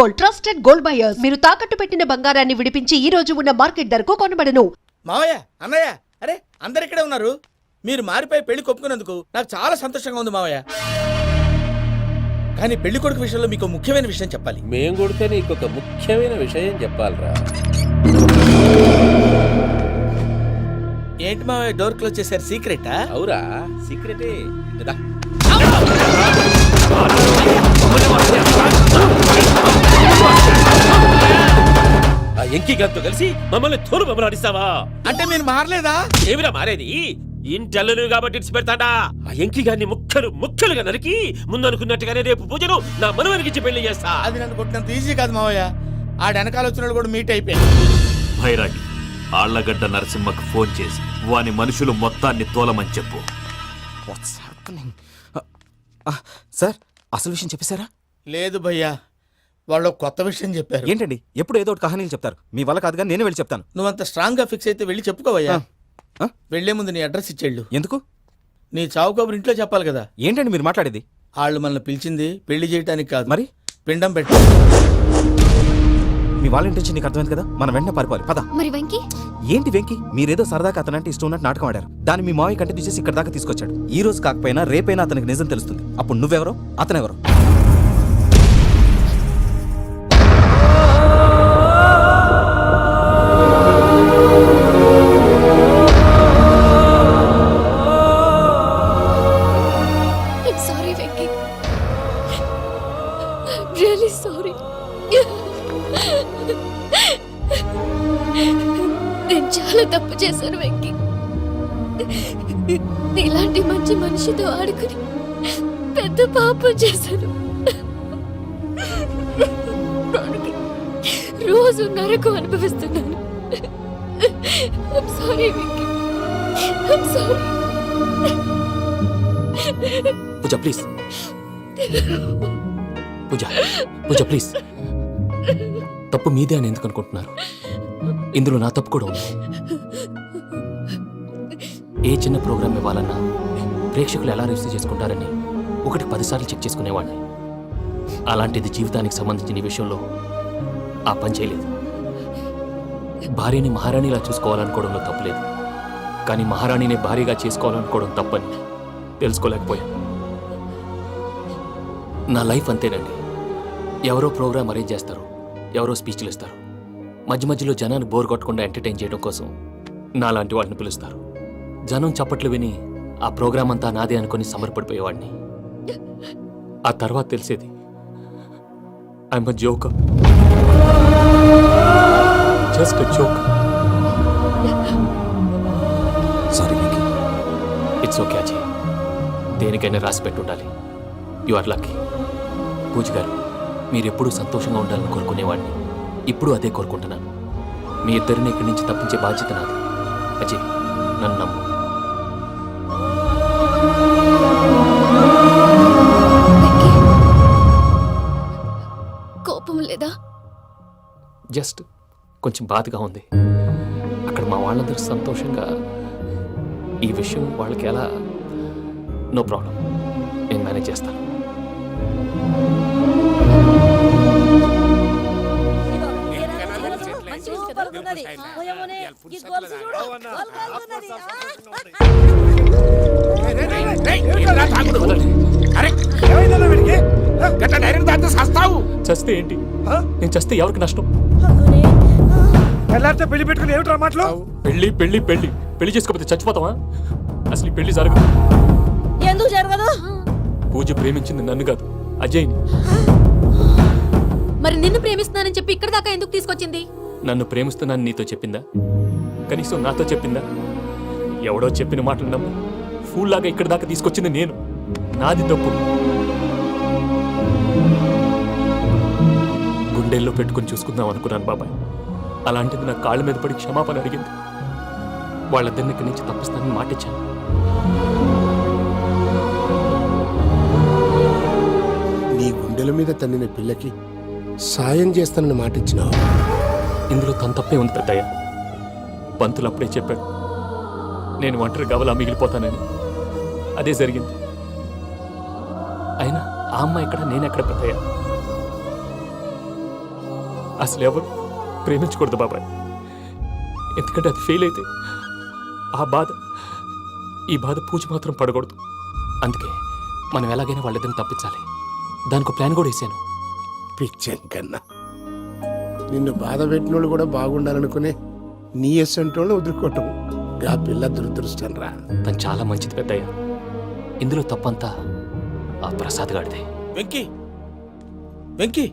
Gold trusted gold buyers. మీరు తాకట్టు పెట్టిన బంగారాన్ని విడిపించి ఈ రోజు ఉన్న మార్కెట్ ధరకు కొనబడను. మావయ్య అన్నయ్య అరే అందరు ఇక్కడే ఉన్నారు. మీరు మారిపోయి పెళ్ళి కొప్పుకున్నందుకు నాకు చాలా సంతోషంగా ఉంది మావయ్య. కానీ పెళ్ళి కొడుకు విషయంలో మీకు ఒక ముఖ్యమైన విషయం చెప్పాలి. మేం కొడితే నీకు ఒక ముఖ్యమైన విషయం చెప్పాలిరా. ఏంటి మావయ్య డోర్ క్లోజ్ చేశారు సీక్రెటా? అవురా సీక్రెటే. కదా గంతో కలిసి మమ్మల్ని తోలు బొమ్మలాడిస్తావా? అంటే మీరు మారలేదా? ఏమిరా మారేది? ఇంటల్లును కాబట్టి ఇడిచి పెడతాడా? ఆ ఎంకి గారిని ముక్కలు ముక్కలుగా నరికి ముందు అనుకున్నట్టుగానే రేపు పూజను నా మనవనికిచ్చి పెళ్ళి చేస్తా. అది నన్ను కొట్టినంత ఈజీ కాదు మావయ్య. ఆ వెనకాల వచ్చిన కూడా మీట్ అయిపోయారు. భైరాగి ఆళ్ళగడ్డ నరసింహకు ఫోన్ చేసి వాని మనుషులు మొత్తాన్ని తోలమని చెప్పు. వాట్స్ హ్యాపెనింగ్ సార్ అసలు విషయం చెప్పేశారా? లేదు భయ్యా. వాళ్ళు కొత్త విషయం చెప్పారు. ఏంటండి? ఎప్పుడు ఏదో ఒకటి కహానీలు చెప్తారు. మీ వల్ల కాదుగా నేనే వెళ్ళి చెప్తాను. నువ్వంత స్ట్రాంగ్గా ఫిక్స్ అయితే వెళ్ళి చెప్పుకోవయ్యా. ఆ? వెళ్ళే ముందు నీ అడ్రస్ ఇచ్చేళ్ళు. ఎందుకు? నీ చావు కబురు ఇంట్లో చెప్పాలి కదా. ఏంటండి మీరు మాట్లాడేది? వాళ్ళు మనల్ని పిలిచింది పెళ్ళి చేయడానికి కాదు. మరి? పిండం పెట్టి. మీ వాళ్ళ ఇంటి నీకు అర్థమైంది కదా? మనం వెంటనే పారిపోవాలి. పద. మరి వెంకీ? ఏంటి వెంకి? మీరేదో సరదాగా అతనంటే ఇష్టం ఉన్నట్టు నాటకం ఆడారు. దాన్ని మీ మావయ్య కంటిన్యూ చేసి ఇక్కడ దాకా తీసుకొచ్చాడు. ఈ రోజు కాకపోయినా రేపైనా అతనికి నిజం తెలుస్తుంది. అప్పుడు నువ్వెవరో? అతనెవరో? నీలాంటి మంచి మనిషితో ఆడుకుని పెద్ద పాపం చేశాను. రోజు నరకు అనుభవిస్తున్నాను. Sorry sorry Pooja please Pooja Pooja please తప్పు మీదే అని ఎందుకు అనుకుంటున్నారు? ఇందులో నా తప్పు కూడా ఉంది. ఏ చిన్న ప్రోగ్రామ్ ఇవ్వాలన్నా ప్రేక్షకులు ఎలా రిసీవ్ చేసుకుంటారని ఒకటి పదిసార్లు చెక్ చేసుకునేవాడిని. అలాంటిది జీవితానికి సంబంధించిన విషయంలో ఆ పని చేయలేదు. భార్యని మహారాణిలా చూసుకోవాలనుకోవడంలో తప్పలేదు. కానీ మహారాణిని భారీగా చేసుకోవాలనుకోవడం తప్పని తెలుసుకోలేకపోయాను. నా లైఫ్ అంతేనండి. ఎవరో ప్రోగ్రామ్ అరేంజ్ చేస్తారు ఎవరో స్పీచ్లు ఇస్తారు. మధ్య మధ్యలో జనాన్ని బోర్ కొట్టకుండా ఎంటర్టైన్ చేయడం కోసం నాలాంటి వాళ్ళని పిలుస్తారు. జనం చప్పట్లు విని ఆ ప్రోగ్రామ్ అంతా నాదే అనుకుని సమర్పడిపోయేవాడిని ఆ తర్వాత తెలిసేది I'm joke just joke sorry it's okay Ajay దేనికైనా రాసి పెట్టుండాలి. You are lucky Pooja garu మీరెప్పుడూ సంతోషంగా ఉండాలని కోరుకునేవాడిని. ఇప్పుడు అదే కోరుకుంటున్నాను. మీ ఇద్దరిని ఇక్కడి నుంచి తప్పించే బాధ్యత నాది. అజయ్ నన్ను నమ్ము. జస్ట్ కొంచెం బాధగా ఉంది అక్కడ మా వాళ్ళందరూ సంతోషంగా ఈ విషయం వాళ్ళకి ఎలా నో ప్రాబ్లం నేను మేనేజ్ చేస్తాను చస్తే ఏంటి? నేను చస్తే ఎవరికి నష్టం? పెళ్ళి పెట్టుకుని ఏమిట్రా మాటలు? పెళ్ళి పెళ్ళి పెళ్ళి. పెళ్ళి చేసుకోకపోతే చచ్చిపోతావా? అసలు ఈ పెళ్ళి జరగదు. ఎందుకు జరగదు? పూజ ప్రేమించింది నన్ను కాదు అజయ్ని. మరి నిన్ను ప్రేమిస్తున్నానని చెప్పి ఇక్కడ దాకా ఎందుకు తీసుకొచ్చింది? నన్ను ప్రేమిస్తున్నాను నీతో చెప్పిందా? కనీసం నాతో చెప్పిందా? ఎవడో చెప్పిన మాటలు నమ్మి. ఫూల్లాగా ఇక్కడ దాకా తీసుకొచ్చింది నేను. నాది తప్పు. గుండెల్లో పెట్టుకుని చూసుకుందాం అనుకున్నాను బాబాయ్. అలాంటిది నా కాళ్ళ మీద పడి క్షమాపణ అడిగింది. వాళ్ళిద్దరిని ఇక్కడి నుంచి తప్పిస్తానని మాటిచ్చాను. నీ గుండెల మీద తన్నిన పిల్లకి సాయం చేస్తానని మాటిచ్చినావు. ఇందులో తన తప్పే ఉంది పెద్దయ్య. పంతులు అప్పుడే చెప్పాడు నేను ఒంటరి గవలా మిగిలిపోతానని. అదే జరిగింది. అయినా ఆ అమ్మాయి ఎక్కడ నేనెక్కడ పెద్దయ్య? అసలు ఎవరు ప్రేమించకూడదు బాబాయ్. ఎందుకంటే అది ఫెయిల్ అయితే ఆ బాధ ఈ బాధ పూజ మాత్రం పడకూడదు. అందుకే మనం ఎలాగైనా వాళ్ళిద్దరిని తప్పించాలి. దానికి ప్లాన్ కూడా వేసాను. పిచ్చం కన్నా. నిన్ను బాధ పెట్టినోళ్ళు కూడా బాగుండాలనుకునే నీ ఎస్సంటోళ్ళు వదులుకోవటం. ఆ పిల్ల దురదృష్టం రా. తను చాలా మంచిది పెద్దయ్య. ఇందులో తప్పంతా ఆ ప్రసాద్ గాడిదే వెంకీ! వెంకీ!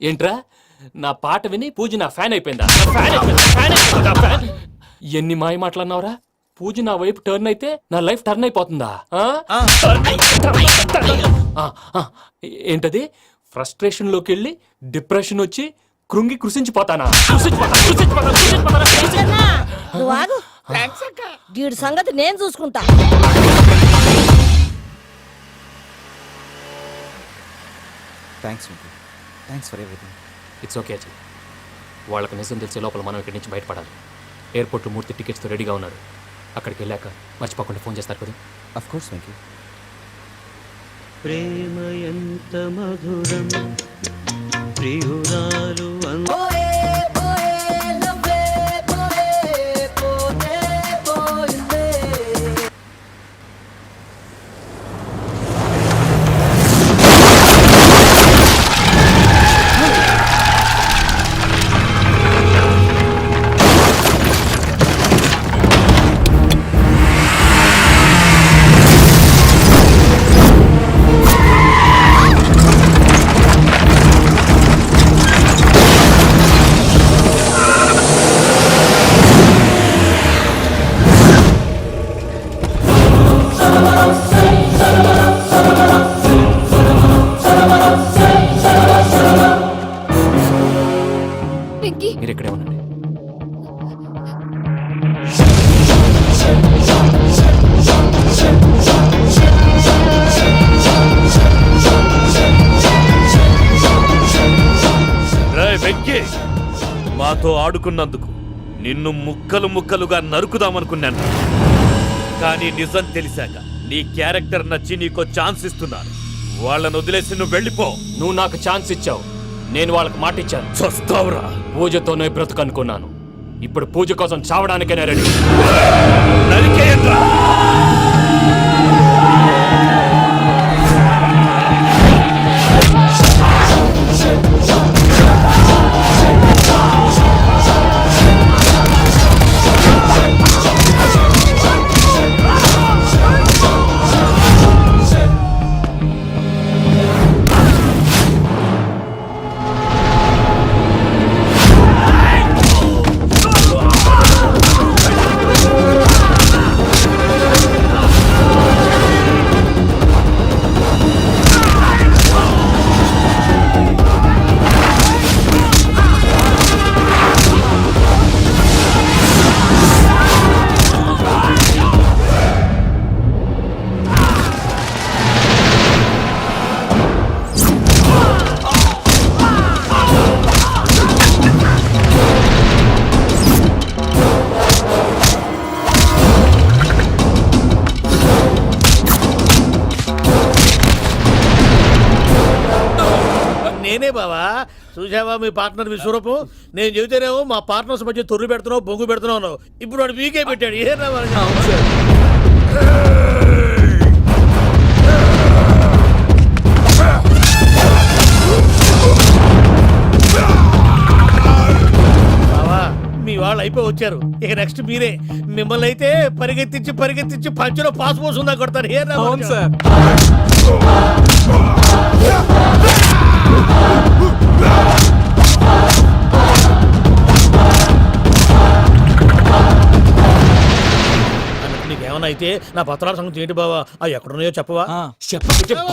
ఏంట్రా నా పాట విని పూజ నా ఫ్యాన్ అయిపోయిందా ఫ్యాన్ అయిపోయిందా? ఫ్యాన్ అయిపోయిందా? ఫ్యాన్? ఎన్ని మాయ మాట్లాడినావురా పూజ నా వైపు టర్న్ అయితే నా లైఫ్ టర్న్ అయిపోతుందా ఆ? ఆ. టర్న్ అయి- టర్న్ అయి- టర్న్ అయి- ఆ, ఆ. ఏంటది ఫ్రస్ట్రేషన్లోకి వెళ్ళి డిప్రెషన్ వచ్చి కృంగి కృషించిపోతానా కృషించిపోతానా? కృషించిపోతానా? కృషించిపోతానా? కృషించిపోతానా? నువ్వు ఆగు వీడి సంగతి నేను చూసుకుంటా thanks Venky thanks for everything it's okay Ajay వాళ్ళకి నిజం తెలిసే లోపల మనం ఇక్కడి నుంచి బయటపడాలి. ఎయిర్పోర్ట్లో మూర్తి టికెట్స్తో రెడీగా ఉన్నారు. అక్కడికి వెళ్ళాక మర్చిపోకుండా ఫోన్ చేస్తారు కదా? అఫ్ కోర్స్ వెంకీ ప్రేమ ఎంత మధురం ప్రియురాలు అంత మాతో ఆడుకున్నందుకు నిన్ను ముక్కలు ముక్కలుగా నరుకుదామనుకున్నాను. కానీ నిజం తెలిసాక నీ క్యారెక్టర్ నచ్చి నీకో ఛాన్స్ ఇస్తున్నాను. వాళ్ళను వదిలేసి నువ్వు వెళ్ళిపో. నువ్వు నాకు ఛాన్స్ ఇచ్చావు. నేను వాళ్ళకి మాట ఇచ్చాను. చస్తావురా. పూజతోనే బ్రతుకనుకున్నాను ఇప్పుడు పూజ కోసం చావడానికైనా రెడీ. నరికేయండ్రా. చూసావా మీ పార్ట్నర్ విశ్వరూపం? నేను చెబితేనేమో మా పార్ట్నర్స్ మధ్య తొర్రు పెడుతున్నావు బొంగు పెడుతున్నావు. ఇప్పుడు వాడు వీకే పెట్టాడు. ఏ మీ వాళ్ళు అయిపోయి వచ్చారు. ఇక నెక్స్ట్ మీరే. మిమ్మల్ని అయితే పరిగెత్తించి పరిగెత్తించి పంచులో పాస్ పోసుందా కొడతారు. ఏ సార్. నీకేమన్నా అయితే నా పత్రాల సంగతి ఏంటి బావా? అవి ఎక్కడున్నాయో చెప్పవా? చెప్పు. చెప్పు,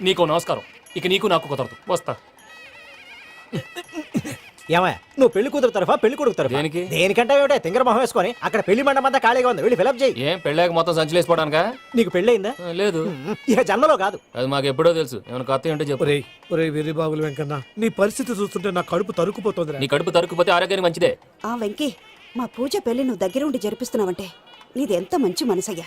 నీకు నమస్కారం. ఇక నీకు నాకు కుదరదు. వస్తా. ఏమయ్య నువ్వు పెళ్ళి కూతురు తరఫా పెళ్ళి కొడుకు తరఫా? దేనికి? దేనికంటే ఏమిటే తింగర మొహం వేసుకొని అక్కడ పెళ్ళి మండపం అంతా ఖాళీగా ఉంది. వెళ్ళి ఫిలప్ చేయి. ఏం పెళ్ళాక మొత్తం సంచలేసిపోవడానికా నీకు పెళ్ళయిందా? ఆ, లేదు. ఇక జన్మలో కాదు. అది మాకు ఎప్పుడో తెలుసు. ఏమైనా కొత్త ఉంటే చెప్పు. ఒరేయ్ ఒరేయ్ వెర్రి బాబులు వెంకన్న నీ పరిస్థితి చూస్తుంటే నా కడుపు తరుక్కుపోతుంది నీ కడుపు తరుక్కుపోతే ఆరోగ్యానికి మంచిదే. ఆ వెంకీ మా పూజ పెళ్ళి నువ్వు దగ్గరుండి జరిపిస్తున్నావంటే నీది ఎంత మంచి మనసయ్యా.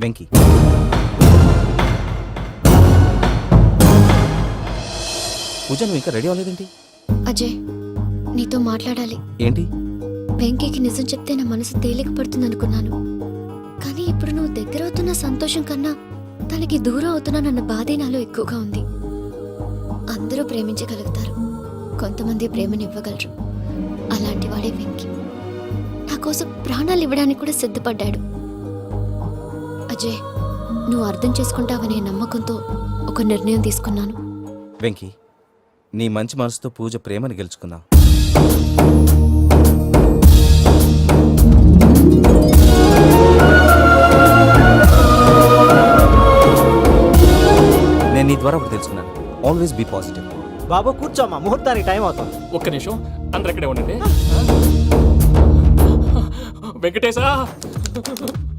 వెంకీ. పూజ నువ్వు ఇంకా రెడీ అవ్వలేదేంటి? అజయ్ నీతో మాట్లాడాలి. ఏంటి? వెంకీకి నిజం చెప్తే నా మనసు తేలిక పడుతుంది అనుకున్నాను కానీ ఇప్పుడు నువ్వు దగ్గర అవుతున్న సంతోషం కన్నా తనకి దూరం అవుతున్నానన్న బాధే నాలో ఎక్కువగా ఉంది. అందరూ ప్రేమించగలుగుతారు. కొంతమంది ప్రేమనివ్వగలరు. అలాంటి వాడే వెంకీ. నా కోసం ప్రాణాలు ఇవ్వడానికి కూడా సిద్ధపడ్డాడు. అజయ్ నువ్వు అర్థం చేసుకుంటావనే నమ్మకంతో ఒక నిర్ణయం తీసుకున్నాను. వెంకీ నీ మంచి మనసుతో పూజ ప్రేమని గెలుచుకుందాం. నేను నీ ద్వారా ఒకటి తెలుసుకున్నాను. ఆల్వేస్ బీ పాజిటివ్ బాబు కూర్చోమ్మా ముహూర్తానికి టైం అవుతుంది. ఒక్క నిమిషం అందరు ఇక్కడే ఉండండి. వెంకటేశా!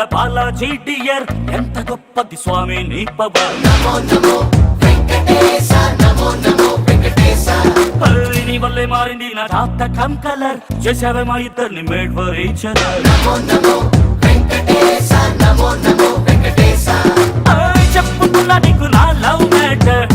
కొండల బాలాజీ డియర్. ఎంత గొప్పది స్వామి నీ పవర్. హరి నీ వల్లే మారింది నా తాత కమ్ కలర్. చేసావే మా ఇద్దరిని మేడ్ ఫర్ ఈచ్ చెప్పుకున్నా నీకు నా లవ్ మ్యాటర్ ఇచ్చుకున్నావయ్య పక్కా ఆన్సర్ నీ మై సూపర్